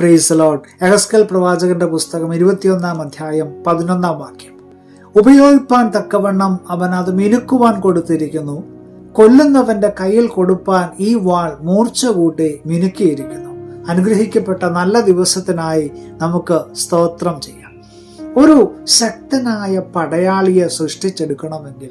Price load എഹസ്കൽ പ്രവാചകന്റെ പുസ്തകം ഇരുപത്തിയൊന്നാം അധ്യായം പതിനൊന്നാം വാക്യം. ഉപയോഗിപ്പാൻ തക്കവണ്ണം അവൻ അത് മിനുക്കുവാൻ കൊടുത്തിരിക്കുന്നു. കൊല്ലുന്നവന്റെ കയ്യിൽ കൊടുപ്പാൻ ഈ വാൾ മൂർച്ച കൂട്ടി മിനുക്കിയിരിക്കുന്നു. അനുഗ്രഹിക്കപ്പെട്ട നല്ല ദിവസത്തിനായി നമുക്ക് സ്തോത്രം ചെയ്യാം. ഒരു ശക്തനായ പടയാളിയെ സൃഷ്ടിച്ചെടുക്കണമെങ്കിൽ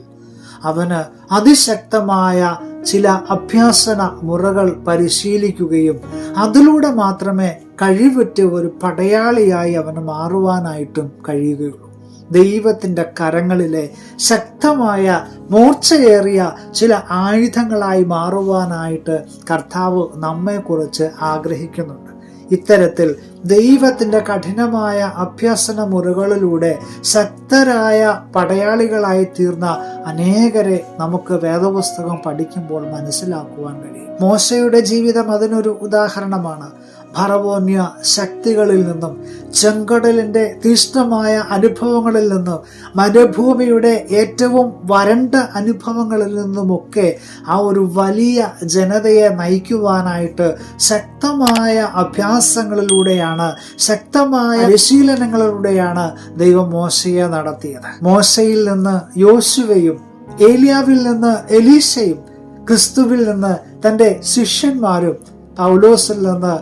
അവന് അതിശക്തമായ ചില അഭ്യാസന മുറകൾ പരിശീലിക്കുകയും അതിലൂടെ മാത്രമേ കഴിവുറ്റ ഒരു പടയാളിയായി അവന് മാറുവാനായിട്ടും കഴിയുകയുള്ളൂ. ദൈവത്തിന്റെ കരങ്ങളിലെ ശക്തമായ മൂർച്ചയേറിയ ചില ആയുധങ്ങളായി മാറുവാനായിട്ട് കർത്താവ് നമ്മെക്കുറിച്ച് ആഗ്രഹിക്കുന്നുണ്ട്. ഇത്തരത്തിൽ ദൈവത്തിന്റെ കഠിനമായ അഭ്യസന മുറകളിലൂടെ ശക്തരായ പടയാളികളായി തീർന്ന അനേകരെ നമുക്ക് വേദപുസ്തകം പഠിക്കുമ്പോൾ മനസ്സിലാക്കുവാൻ കഴിയും. മോശയുടെ ജീവിതം അതിനൊരു ഉദാഹരണമാണ്. ഭറവോന്യ ശക്തികളിൽ നിന്നും ചെങ്കടലിന്റെ തീഷ്ണമായ അനുഭവങ്ങളിൽ നിന്നും മരുഭൂമിയുടെ ഏറ്റവും വരണ്ട അനുഭവങ്ങളിൽ നിന്നുമൊക്കെ ആ ഒരു വലിയ ജനതയെ നയിക്കുവാനായിട്ട് ശക്തമായ അഭ്യാസങ്ങളിലൂടെയാണ് ശക്തമായ പരിശീലനങ്ങളിലൂടെയാണ് ദൈവം മോശയെ നടത്തിയത്. മോശയിൽ നിന്ന് യോശുവയും ഏലിയാവിൽ നിന്ന് എലീശയും ക്രിസ്തുവിൽ നിന്ന് തന്റെ ശിഷ്യന്മാരും പൗലോസിൽ നിന്ന്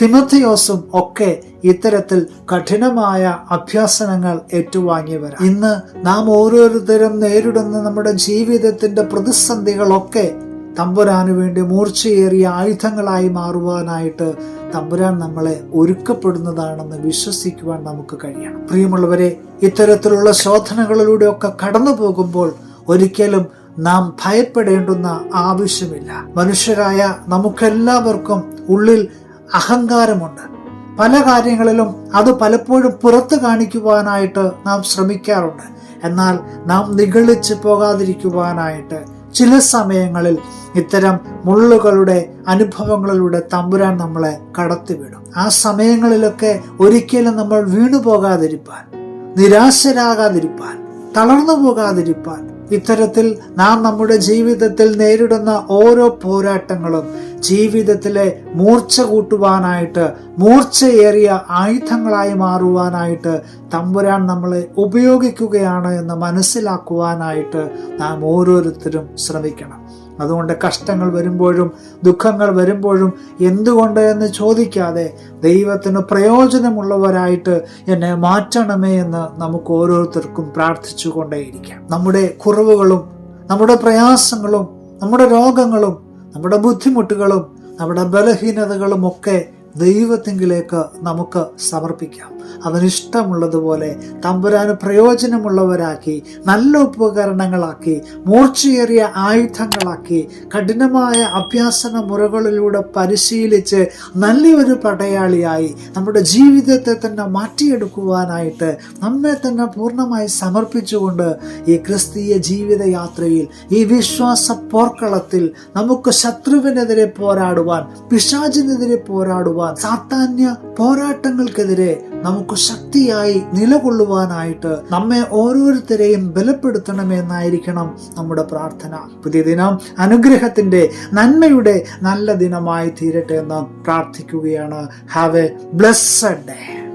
തിമത്തിയോസും ഒക്കെ ഇത്തരത്തിൽ കഠിനമായ അഭ്യാസനങ്ങൾ ഏറ്റുവാങ്ങിയവർ ഇന്ന് നാം ഓരോരുത്തരും നേരിടുന്ന നമ്മുടെ ജീവിതത്തിന്റെ പ്രതിസന്ധികളൊക്കെ തമ്പുരാന് വേണ്ടി മൂർച്ചയേറിയ ആയുധങ്ങളായി മാറുവാനായിട്ട് തമ്പുരാൻ നമ്മളെ ഒരുക്കപ്പെടുന്നതാണെന്ന് വിശ്വസിക്കുവാൻ നമുക്ക് കഴിയണം. പ്രിയമുള്ളവരെ ഇത്തരത്തിലുള്ള ശോധനകളിലൂടെയൊക്കെ കടന്നു പോകുമ്പോൾ ഒരിക്കലും നാം ഭയപ്പെടേണ്ടുന്ന ആവശ്യമില്ല. മനുഷ്യരായ നമുക്കെല്ലാവർക്കും ഉള്ളിൽ അഹങ്കാരമുണ്ട്. പല കാര്യങ്ങളിലും അത് പലപ്പോഴും പുറത്തു കാണിക്കുവാനായിട്ട് നാം ശ്രമിക്കാറുണ്ട്. എന്നാൽ നാം നിഗളിച്ച് പോകാതിരിക്കുവാനായിട്ട് ചില സമയങ്ങളിൽ ഇത്തരം മുള്ളുകളുടെ അനുഭവങ്ങളിലൂടെ തമ്പുരാൻ നമ്മളെ കടത്തിവിടും. ആ സമയങ്ങളിലൊക്കെ ഒരിക്കലും നമ്മൾ വീണു പോകാതിരിപ്പാൻ നിരാശരാകാതിരിപ്പാൻ തളർന്നു പോകാതിരിപ്പാൻ ഇത്തരത്തിൽ നാം നമ്മുടെ ജീവിതത്തിൽ നേരിടുന്ന ഓരോ പോരാട്ടങ്ങളും ജീവിതത്തിലെ മൂർച്ച കൂട്ടുവാനായിട്ട് മൂർച്ചയേറിയ ആയുധങ്ങളായി മാറുവാനായിട്ട് തമ്പുരാൻ നമ്മളെ ഉപയോഗിക്കുകയാണ് എന്ന് മനസ്സിലാക്കുവാനായിട്ട് നാം ഓരോരുത്തരും ശ്രമിക്കണം. അതുകൊണ്ട് കഷ്ടങ്ങൾ വരുമ്പോഴും ദുഃഖങ്ങൾ വരുമ്പോഴും എന്തുകൊണ്ട് എന്ന് ചോദിക്കാതെ ദൈവത്തിന് പ്രയോജനമുള്ളവരായിട്ട് എന്നെ മാറ്റണമേ എന്ന് നമുക്ക് ഓരോരുത്തർക്കും പ്രാർത്ഥിച്ചുകൊണ്ടേയിരിക്കാം. നമ്മുടെ കുറവുകളും നമ്മുടെ പ്രയാസങ്ങളും നമ്മുടെ രോഗങ്ങളും നമ്മുടെ ബുദ്ധിമുട്ടുകളും നമ്മുടെ ബലഹീനതകളും ഒക്കെ ദൈവത്തെങ്കിലേക്ക് നമുക്ക് സമർപ്പിക്കാം. അവനിഷ്ടമുള്ളതുപോലെ തമ്പുരാന് പ്രയോജനമുള്ളവരാക്കി നല്ല ഉപകരണങ്ങളാക്കി മൂർച്ചയേറിയ ആയുധങ്ങളാക്കി കഠിനമായ അഭ്യാസന മുറകളിലൂടെ പരിശീലിച്ച് നല്ലൊരു പടയാളിയായി നമ്മുടെ ജീവിതത്തെ തന്നെ മാറ്റിയെടുക്കുവാനായിട്ട് നമ്മെ തന്നെ പൂർണമായി സമർപ്പിച്ചുകൊണ്ട് ഈ ക്രിസ്തീയ ജീവിതയാത്രയിൽ ഈ വിശ്വാസ പോർക്കളത്തിൽ നമുക്ക് ശത്രുവിനെതിരെ പോരാടുവാൻ പിശാചിനെതിരെ പോരാടുവാൻ സാത്താന്യ പോരാട്ടങ്ങൾക്കെതിരെ നമുക്ക് ശക്തിയായി നിലകൊള്ളുവാനായിട്ട് നമ്മെ ഓരോരുത്തരെയും ബലപ്പെടുത്തണമെന്നായിരിക്കണം നമ്മുടെ പ്രാർത്ഥന. പുതിയ ദിനം അനുഗ്രഹത്തിന്റെ നന്മയുടെ നല്ല ദിനമായി തീരട്ടെ എന്ന് പ്രാർത്ഥിക്കുകയാണ്. Have A blessed day